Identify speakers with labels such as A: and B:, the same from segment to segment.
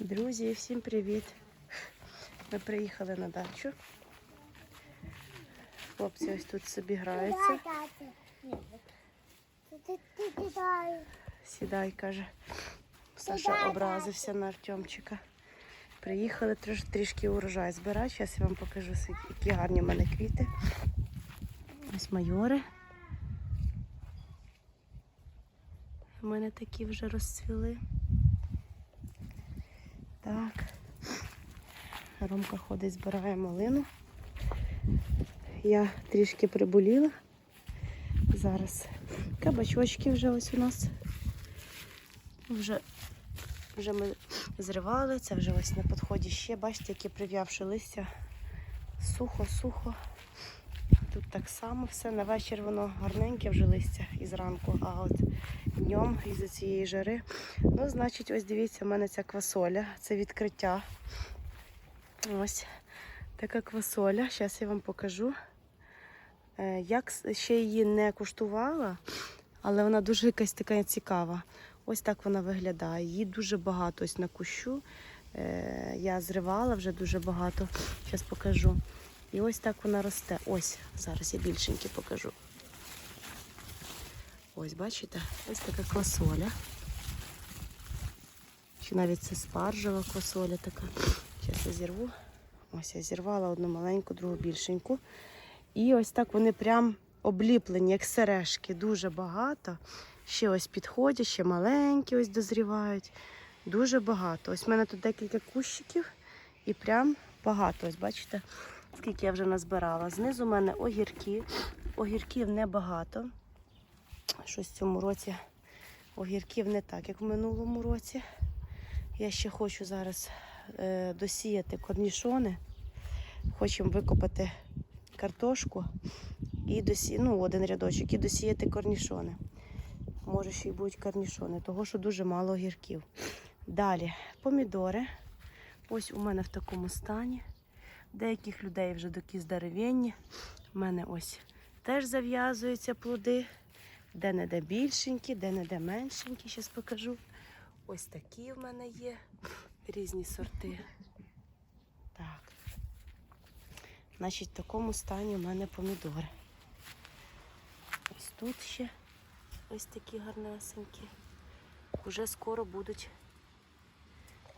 A: Друзі, всім привіт! Ми приїхали на дачу. Хлопці ось тут собі граються. Сідай, каже. Саша образився на Артемчика. Приїхали трош, трішки урожай збирати. Зараз я вам покажу, які гарні в мене квіти. Ось майори. У мене такі вже розцвіли. Так. Ромка ходить, збирає малину. Я трішки приболіла. Зараз кабачочки вже ось у нас. Вже, вже ми зривали, це вже ось на підході ще. Бачите, яке прив'явши листя. Сухо, сухо. Тут так само все. На вечір воно гарненьке вже листя із ранку, а от днем із-за цієї жари. Ну, значить, ось дивіться, в мене ця квасоля. Це відкриття. Ось така квасоля. Зараз я вам покажу. Е, Як ще її не куштувала, але вона дуже якась така цікава. Ось так вона виглядає. Її дуже багато ось на кущу. Е, Я зривала вже дуже багато. Зараз покажу. І ось так вона росте. Ось, зараз я більшенькі покажу. Ось, бачите? Ось така квасоля. Чи навіть це спаржева квасоля така. Зараз я зірву. Ось я зірвала одну маленьку, другу більшеньку. І ось так вони прям обліплені, як сережки, дуже багато. Ще ось підходять, ще маленькі ось дозрівають. Дуже багато. Ось в мене тут декілька кущиків і прям багато. Ось бачите, скільки я вже назбирала. Знизу в мене огірки. Огірків небагато. Щось в цьому році огірків не так, як в минулому році. Я ще хочу зараз е, досіяти корнішони. Хочемо викопати картошку і досі... ну, один рядочок і досіяти корнішони. Може, ще й будуть корнішони, того що дуже мало огірків. Далі помідори. Ось у мене в такому стані. Деяких людей вже такі здоровенні. У мене ось теж зав'язуються плоди. Де-не-де більшенькі, де-не-де меншенькі. Зараз покажу. Ось такі в мене є різні сорти. Так. Значить, в такому стані у мене помідори. Ось тут ще ось такі гарнесенькі. Уже скоро будуть,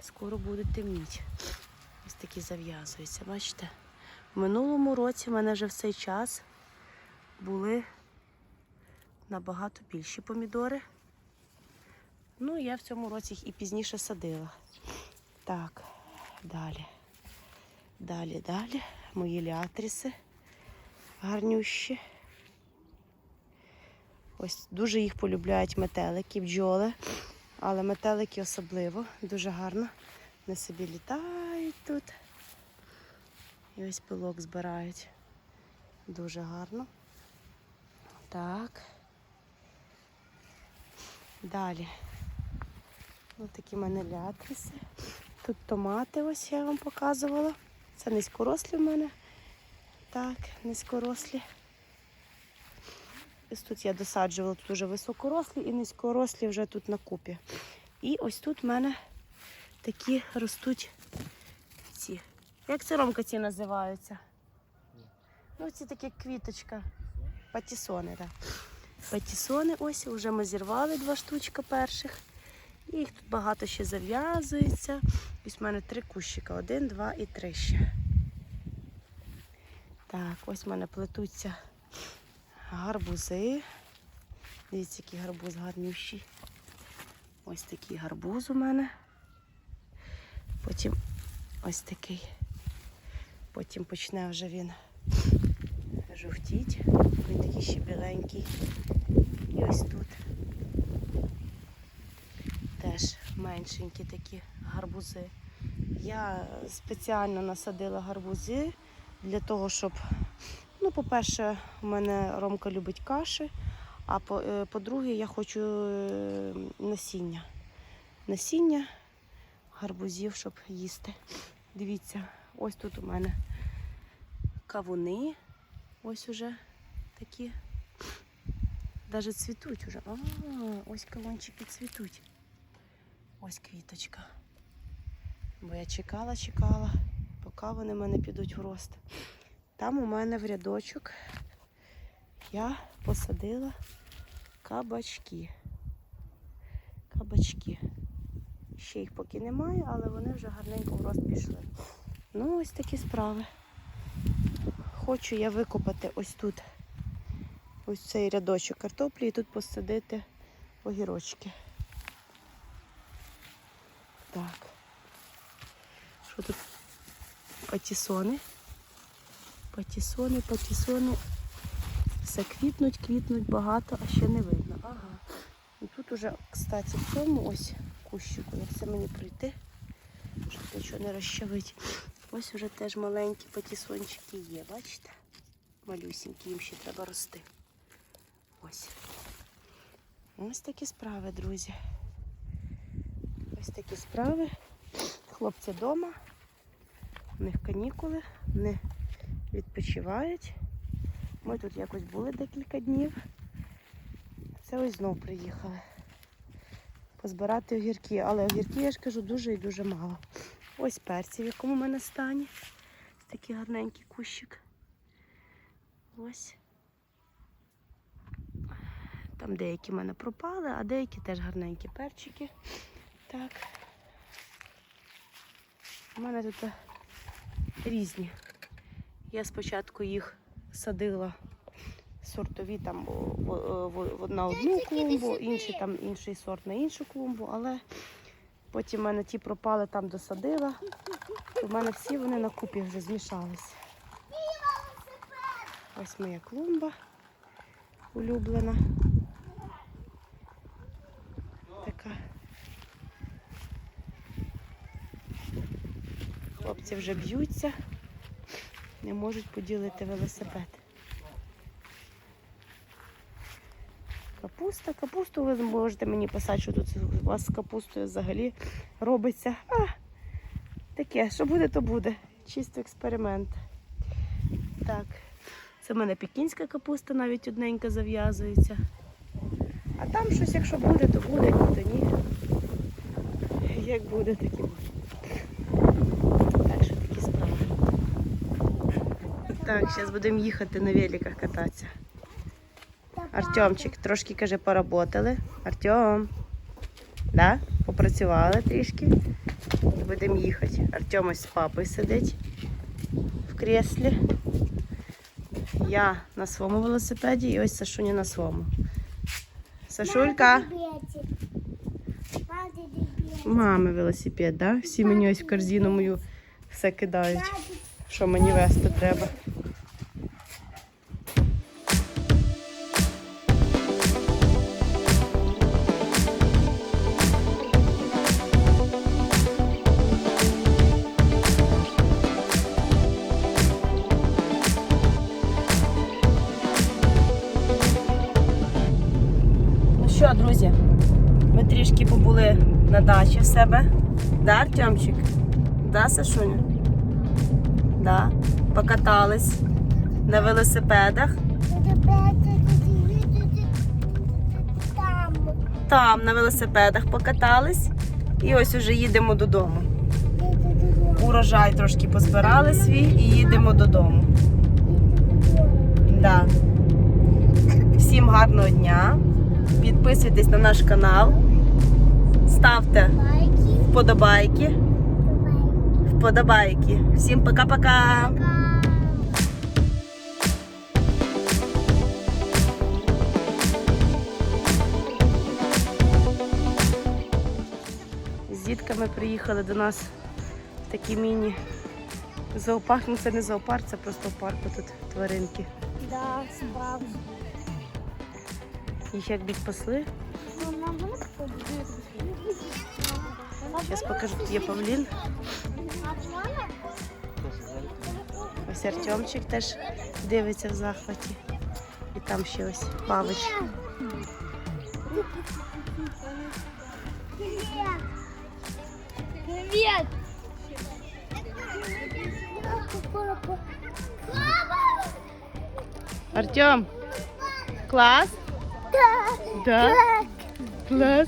A: скоро будуть темніти. Ось такі зав'язуються, бачите? В минулому році в мене вже в цей час були набагато більші помідори. Ну, я в цьому році їх і пізніше садила. Так, далі. Далі, далі. Мої ліатріси гарнющі. Ось дуже їх полюбляють метелики, бджоли. Але метелики особливо, дуже гарно. Вони собі літають тут. І ось пилок збирають. Дуже гарно. Так. Далі. Ось такі в мене лятриси. Тут томати, ось я вам показувала. Це низькорослі в мене. Так, низькорослі. Ось тут я досаджувала, тут вже високорослі і низькорослі вже тут на купі. І ось тут в мене такі ростуть ці. Як це ромка ці називаються? Ну, ці такі квіточка. Патісони, так. Патісони ось, вже ми зірвали два штучка перших. Їх тут багато ще зав'язується. Ось в мене три кущика. Один, два і три ще. Так, ось в мене плетуться гарбузи. Дивіться, який гарбуз гарнющий. Ось такий гарбуз у мене. Потім ось такий. Потім почне вже він жовтіть. Він такий ще біленький. І ось тут теж меншенькі такі гарбузи. Я спеціально насадила гарбузи для того, щоб, ну, по-перше, у мене Ромка любить каші, а е, по-друге, я хочу е, насіння. Насіння гарбузів, щоб їсти. Дивіться, ось тут у мене кавуни. Ось уже такі. Навіть цвітуть уже. А, ось кавунчики цвітуть. Ось квіточка. Бо я чекала, чекала, поки вони в мене підуть в рост. Там у мене в рядочок я посадила кабачки. Кабачки. Ще їх поки немає, але вони вже гарненько в рост пішли. Ну, ось такі справи. Хочу я викопати ось тут ось цей рядочок картоплі і тут посадити огірочки. Так. Що тут? Патісони. Патісони, патісони. Все квітнуть, квітнуть багато, а ще не видно. Ага. І тут уже, кстати, в цьому ось кущику, як це мені пройти, щоб нічого не розчавить. Ось уже теж маленькі патісончики є, бачите? Малюсінькі, їм ще треба рости. Ось. Ось такі справи, друзі. Ось такі справи. Хлопці вдома, у них канікули, вони відпочивають. Ми тут якось були декілька днів. Це ось знов приїхали. Позбирати огірки. Але огірки, я ж кажу, дуже і дуже мало. Ось перці, в якому в мене стані. Ось такий гарненький кущик. Ось. Там деякі в мене пропали, а деякі теж гарненькі перчики. Так. У мене тут різні. Я спочатку їх садила сортові там в, в, в- на одну клумбу, інший там інший сорт на іншу клумбу, але потім в мене ті пропали там досадила. У мене всі вони на купі вже змішалися. Ось моя клумба улюблена. Така. Хлопці вже б'ються, не можуть поділити велосипед. Капуста, капусту ви можете мені писати, що тут у вас з капустою взагалі робиться. А, таке, що буде, то буде. Чисто експеримент. Так, це в мене пекінська капуста, навіть одненька зав'язується. А там щось, якщо буде, то буде, ні, то ні. Як буде, так і буде. Так такі справи. Так, зараз будемо їхати на великах кататися. Артемчик, трошки каже, поработали. Артем. Да? Попрацювали трішки. Будемо їхати. Артем ось з папою сидить в креслі. Я на своєму велосипеді і ось Сашуня на своєму. Сашулька. Мами велосипед, да? Всі мені ось в корзину мою все кидають. Що мені вести треба. Трішки побули на дачі в себе. Да, Артемчик? Да, Сашуня? Да. Покатались на велосипедах.
B: Там.
A: На велосипедах покатались. І ось уже їдемо додому. Урожай трошки позбирали свій і їдемо додому. Да. Всім гарного дня. Підписуйтесь на наш канал. Ставте вподобайки. Вподобайки. Всім пока-пока. З дітками приїхали до нас в такі міні зоопарк. Ну це не зоопарк, це просто в парку тут тваринки.
B: Да, справді.
A: Їх як підпасли. Зараз покажу, тут є павлін. Ось Артемчик теж дивиться в захваті. І там ще ось Павич.
B: Привет!
A: Артем, клас? Да. Клас.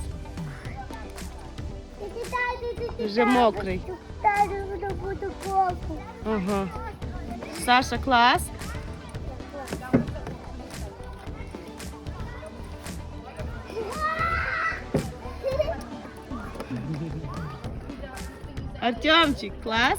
B: Буде коку.
A: Ага. Саша, клас. Артемчик, клас.